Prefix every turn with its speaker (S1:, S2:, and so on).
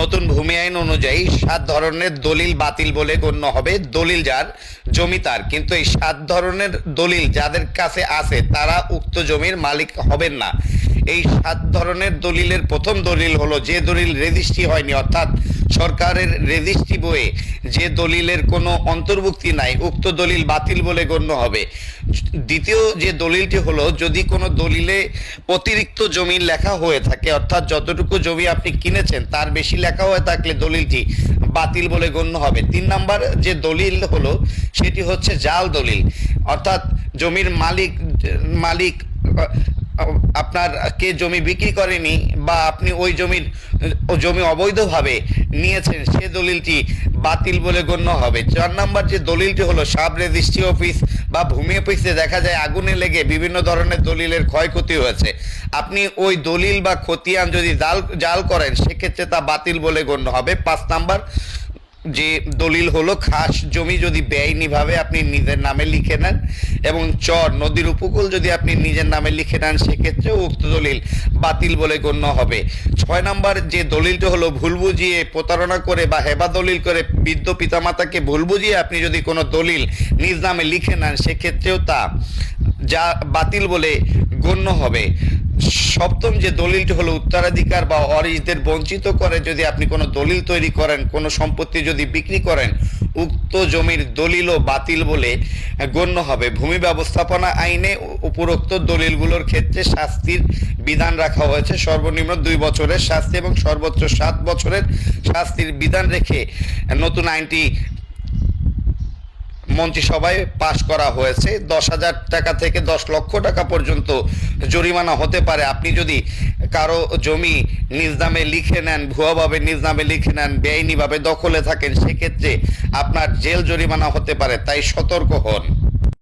S1: নতুন ভূমি আইন অনুযায়ী সাত ধরনের দলিল বাতিল বলে গণ্য হবে। দলিল যার, জমি তার। কিন্তু এই সাত ধরনের দলিল যাদের কাছে আছে, তারা উক্ত জমির মালিক হবেন না। এই সাত ধরনের দলিলের প্রথম দলিল হলো, যে দলিল রেজিস্ট্রি হয়নি, অর্থাৎ সরকারের রেজিস্ট্রি বইয়ে যে দলিলের কোনো অন্তর্ভুক্তি নাই, উক্ত দলিল বাতিল বলে গণ্য হবে। দ্বিতীয় যে দলিলটি হলো, যদি কোনো দলিলে অতিরিক্ত জমি লেখা হয়ে থাকে, অর্থাৎ যতটুকু জমি আপনি কিনেছেন, তার বেশি লেখা হয়ে থাকলে দলিলটি বাতিল বলে গণ্য হবে। তিন নাম্বার যে দলিল হলো, সেটি হচ্ছে জাল দলিল। অর্থাৎ জমির মালিক মালিক আপনার কে জমি বিক্রি করেনি বা আপনি ওই জমির জমি অবৈধভাবে নিয়েছেন, সে দলিলটি বাতিল বলে গণ্য হবে। চার নাম্বার যে দলিলটি হলো সাব রেজিস্ট্রি অফিস বা ভূমি অফিসে দেখা যায় আগুনে লেগে বিভিন্ন ধরনের দলিলের ক্ষয়ক্ষতি হয়েছে। আপনি ওই দলিল বা খতিয়ান যদি জাল জাল করেন, সেক্ষেত্রে তা বাতিল বলে গণ্য হবে। পাঁচ নাম্বার যে দলিল হলো, খাস জমি যদি বেআইনিভাবে আপনি নিজের নামে লিখে নেন এবং চর, নদীর উপকূল যদি আপনি নিজের নামে লিখে নেন, সেক্ষেত্রে উক্ত দলিল বাতিল বলে গণ্য হবে। ছয় নম্বর, যে দলিলটা হলো ভুল বুঝিয়ে প্রতারণা করে বা হেবা দলিল করে বৃদ্ধ পিতামাতাকে ভুল বুঝিয়ে আপনি যদি কোনো দলিল নিজ নামে লিখে নেন, সেক্ষেত্রেও তা যা বাতিল বলে গণ্য হবে। সপ্তম যে দলিলটি হলো উত্তরাধিকার বা অরিজদের বঞ্চিত করে যদি আপনি কোনো দলিল তৈরি করেন, কোনো সম্পত্তি যদি বিক্রি করেন, উক্ত জমির দলিলও বাতিল বলে গণ্য হবে। ভূমি ব্যবস্থাপনা আইনে উপরোক্ত দলিলগুলোর ক্ষেত্রে শাস্তির বিধান রাখা হয়েছে। সর্বনিম্ন দুই বছরের শাস্তি এবং সর্বোচ্চ সাত বছরের শাস্তির বিধান রেখে নতুন আইনটি মন্ত্রিসভায় পাশ করা হয়েছে। দশ হাজার টাকা থেকে দশ লক্ষ টাকা পর্যন্ত জরিমানা হতে পারে। আপনি যদি কারও জমি নিজ নামে লিখে নেন, ভুয়াভাবে নিজ নামে লিখে নেন, বেআইনিভাবে দখলে থাকেন, সেক্ষেত্রে আপনার জেল জরিমানা হতে পারে। তাই সতর্ক হন।